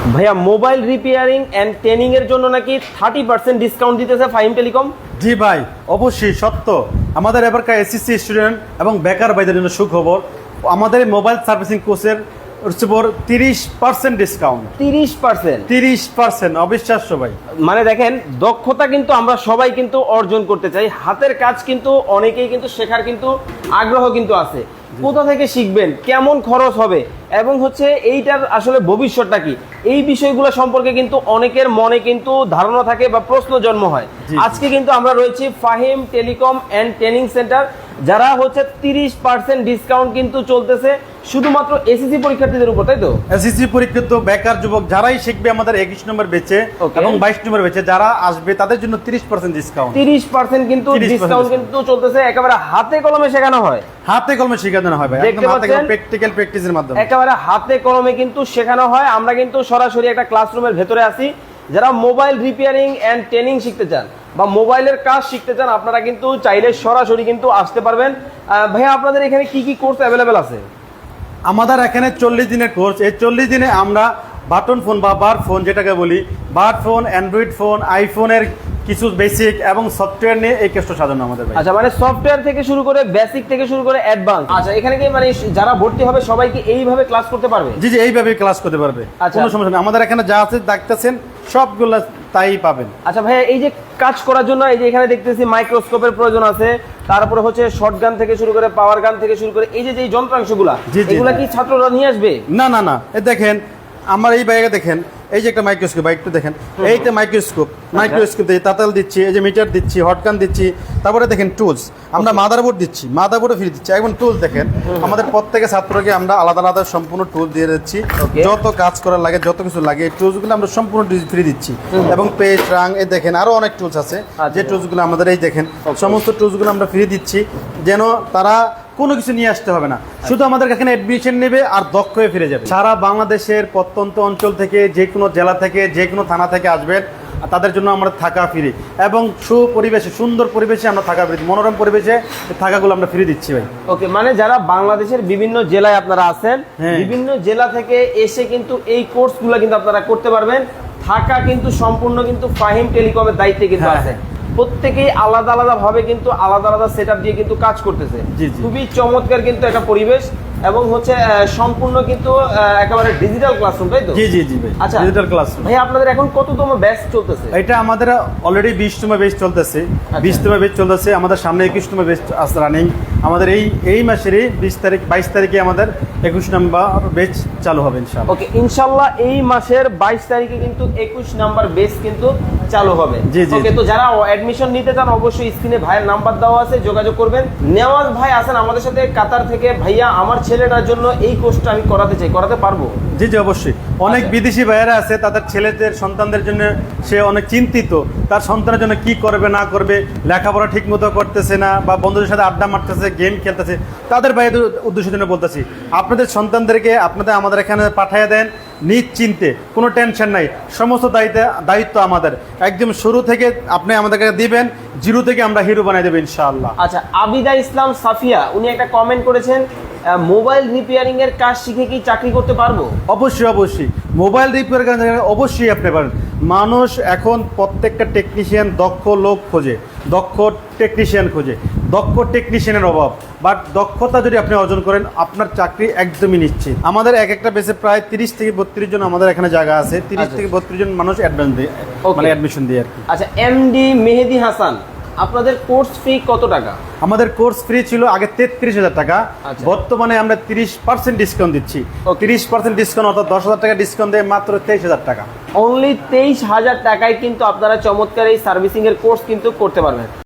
ভাইয়া mobile repairing and training এর জন্য নাকি থার্টি পার্সেন্ট ডিসকাউন্ট দিতেছে ফাইম টেলিকম জি ভাই অবশ্যই সত্য। আমাদের এবারকার এসএসসি স্টুডেন্ট এবং বেকার ভাইদের জন্য সুখবর আমাদের মোবাইল সার্ভিসিং কোর্সের হচ্ছে পর তিরিশ পার্সেন্ট ডিসকাউন্ট তিরিশ পার্সেন্ট তিরিশ পার্সেন্ট অবিশ্বাস্য ভাই। মানে দেখেন দক্ষতা কিন্তু আমরা সবাই কিন্তু অর্জন করতে চাই হাতের কাজ কিন্তু অনেকেই কিন্তু শেখার কিন্তু আগ্রহ কিন্তু আছে। কোথা থেকে শিখবেন? কেমন খরচ হবে? এবং হচ্ছে এইটার আসলে ভবিষ্যৎটা কি? এই বিষয়গুলো সম্পর্কে কিন্তু অনেকের মনে কিন্তু ধারণা থাকে বা প্রশ্ন জন্ম হয়। আজকে কিন্তু আমরা রয়েছি Fahim telecom and training centre. যারা হচ্ছে তিরিশ পার্সেন্ট ডিসকাউন্ট কিন্তু চলতেছে শুধুমাত্র এসএসসি পরীক্ষার্থীদের উপর তাই তো? এসএসসি পরীক্ষিত বেকার যুবক যারাই শিখবে আমাদের একুশ নম্বর বেচে এবং বাইশ নম্বর বেচে যারা আসবে তাদের জন্য তিরিশ পার্সেন্ট ডিসকাউন্ট তিরিশ পার্সেন্ট কিন্তু ডিসকাউন্ট কিন্তু চলতেছে একেবারে হাতে কলমে শেখানো হয়। হাতে কলমে শেখানো হয় ভাই। একদম হাতে পাচ্ছেন? প্র্যাকটিক্যাল প্র্যাকটিসের মাধ্যমে। একেবারে হাতে কলমে কিন্তু শেখানো হয়। আমরা কিন্তু সরাসরি একটা ক্লাসরুমের ভেতরে আছি। যারা মোবাইল রিপেয়ারিং অ্যান্ড ট্রেনিং শিখতে চান বা মোবাইলের কাজ শিখতে চান আপনারা কিন্তু চাইলে সরাসরি কিন্তু আসতে পারবেন। ভাইয়া আপনাদের এখানে কি কি কোর্স অ্যাভেলেবেল আছে? আমাদের এখানে চল্লিশ দিনের কোর্স এই চল্লিশ দিনে আমরা বাটন ফোন বা বার ফোন যেটাকে বলি বার ফোন অ্যান্ড্রয়েড ফোন আইফোনের কিছু বেসিক এবং সফটওয়্যার নিয়ে এই কেসটা সাজানো আমাদের আচ্ছা মানে সফটওয়্যার থেকে শুরু করে বেসিক থেকে শুরু করে অ্যাডভান্স আচ্ছা এখানে কি মানে যারা ভর্তি হবে সবাই কি এইভাবে ক্লাস করতে পারবে? জি জি এইভাবে ক্লাস করতে পারবে। আচ্ছা। কোনো সমস্যা নেই। আমাদের এখানে যা আছে দেখতেছেন সবগুলো তাই পাবেন। আচ্ছা ভাইয়া এই যে কাজ করার জন্য এই যে এখানে দেখতেছি মাইক্রোস্কোপের প্রয়োজন আছে তারপরে হচ্ছে শর্ট গান থেকে শুরু করে পাওয়ার গান থেকে শুরু করে এই যে যে যন্ত্রাংশগুলা এগুলা কি ছাত্ররা নিয়ে আসবে? না না না এ দেখেন আমার এই ব্যাগে দেখেন এই যে একটা মাইক্রোস্কোপ একটু দেখেন। এইটা মাইক্রোস্কোপ মাইক্রোস্কোপ দিয়ে তাতাল দিচ্ছি এই যে মিটার দিচ্ছি হটকান দিচ্ছি তারপরে দেখেন টুলস আমরা মাদারবোর্ড দিচ্ছি মাদারবোর্ডও ফ্রি দিচ্ছি। এখন টুলস দেখেন আমাদের প্রত্যেকে ছাত্রকে আমরা আলাদা আলাদা সম্পূর্ণ টুল দিয়ে দিচ্ছি। যত কাজ করার লাগে যত কিছু লাগে এই টুলসগুলো আমরা সম্পূর্ণ ফ্রি দিচ্ছি। এবং পেজ রাং এ দেখেন আরও অনেক টুলস আছে। আচ্ছা। যে টুলসগুলো আমাদের এই দেখেন সমস্ত টুলসগুলো আমরা ফ্রি দিচ্ছি। যেন তারা কোনো কিছু নিয়ে আসতে হবে না। শুধু আমাদের এখানে অ্যাডমিশন নেবে আর দক্ষ হয়ে ফিরে যাবে। সারা বাংলাদেশের প্রত্যন্ত অঞ্চল থেকে যে কোনো জেলা থেকে যে কোনো থানা থেকে আসবেন আর তাদের জন্য আমরা থাকা ফ্রি এবং সুপরিবেশে সুন্দর পরিবেশে আমরা থাকা ফ্রি মনোরম পরিবেশে থাকাগুলো আমরা ফ্রি দিচ্ছি ভাই। ওকে মানে যারা বাংলাদেশের বিভিন্ন জেলায় আপনারা আছেন হ্যাঁ। বিভিন্ন জেলা থেকে এসে কিন্তু এই কোর্সগুলো কিন্তু আপনারা করতে পারবেন। থাকা কিন্তু সম্পূর্ণ কিন্তু ফাহিম টেলিকমের দায়িত্বে কিন্তু হ্যাঁ, আছে। প্রত্যেকেই আলাদা আলাদা ভাবে কিন্তু আলাদা আলাদা সেট দিয়ে কিন্তু কাজ করতেছে। খুবই চমৎকার কিন্তু একটা পরিবেশ এবং হচ্ছে সম্পূর্ণ কিন্তু একেবারে ডিজিটাল ক্লাসরুম তাই তো? জি জি জি ভাই আচ্ছা ডিজিটাল ক্লাসরুম ভাই আপনাদের এখন কত কততম ব্যাচ চলতেছে? এটা আমাদের অলরেডি 20 তম ব্যাচ চলতেছে। 20 তম ব্যাচ চলতেছে আমাদের সামনে একুশতম বেস্ট আছে রানিং আমাদের এই এই মাসেরই বিশ তারিখ বাইশ তারিখে আমাদের একুশ নম্বর বেচ চালু হবে ইনশাআল্লাহ। ওকে ইনশাল্লাহ এই মাসের বাইশ তারিখে কিন্তু একুশ নাম্বার বেচ কিন্তু চালু হবে। জি, জি, ওকে জি। তো যারা অ্যাডমিশন নিতে চান অবশ্যই স্ক্রিনে ভাইয়ের নাম্বার দেওয়া আছে যোগাযোগ করবেন। নেওয়াজ ভাই আছেন আমাদের সাথে কাতার থেকে। ভাইয়া আমার ছেলেটার জন্য এই কোর্সটা আমি করাতে চাই। করাতে পারব? জি জি অবশ্যই। অনেক আচ্ছা। বিদেশি ভাইয়েরা আছে তাদের ছেলেদের সন্তানদের জন্য সে অনেক চিন্তিত। তার সন্তানের জন্য কি করবে না করবে লেখাপড়া ঠিক মতো করতেছে না বা বন্ধুদের সাথে আড্ডা মারতেছে গেম খেলতেছে তাদের ভাইদের উদ্দেশ্যের জন্য বলতেছি আপনাদের সন্তানদেরকে আপনাদের আমাদের এখানে পাঠিয়ে দেন নিশ্চিন্তে কোনো টেনশন নাই। সমস্ত দায়িত্ব দায়িত্ব আমাদের। একদম শুরু থেকে আপনি আমাদেরকে দিবেন জিরো থেকে আমরা হিরো বানিয়ে দেবো ইনশাআল্লাহ। আচ্ছা আবিদা ইসলাম সাফিয়া উনি একটা কমেন্ট করেছেন মোবাইল রিপেয়ারিং এর কাজ শিখে কি চাকরি করতে পারব? অবশ্যই অবশ্যই। মোবাইল রিপেয়ার অবশ্যই আপনি পারেন। মানুষ এখন প্রত্যেকটা টেকনিশিয়ান দক্ষ লোক খোঁজে দক্ষ টেকনিশিয়ান খোঁজে। দক্ষ টেকনিশিয়ানের অভাব। বাট দক্ষতা যদি আপনি অর্জন করেন আপনার চাকরি একদমই নিশ্চিত। আমাদের এক একটা বেসে প্রায় তিরিশ থেকে বত্রিশ জন আমাদের এখানে জায়গা আছে। তিরিশ আচ্ছা। থেকে বত্রিশ জন মানুষ অ্যাডভান্স দিয়ে. মানে অ্যাডমিশন দিয়ে আর কি। আচ্ছা এমডি মেহেদি হাসান আপনাদের কোর্স ফি কত টাকা? আমাদের কোর্স ফ্রি ছিল আগে তেত্রিশ হাজার টাকা। আচ্ছা। বর্তমানে আমরা তিরিশ পার্সেন্ট ডিসকাউন্ট দিচ্ছি. তিরিশ পার্সেন্ট ডিসকাউন্ট অর্থাৎ দশ হাজার টাকা ডিসকাউন্ট দেয় মাত্র তেইশ হাজার টাকা। অনলি তেইশ হাজার টাকায় কিন্তু আপনারা চমৎকার এই সার্ভিসিং এর কোর্স কিন্তু করতে পারবেন।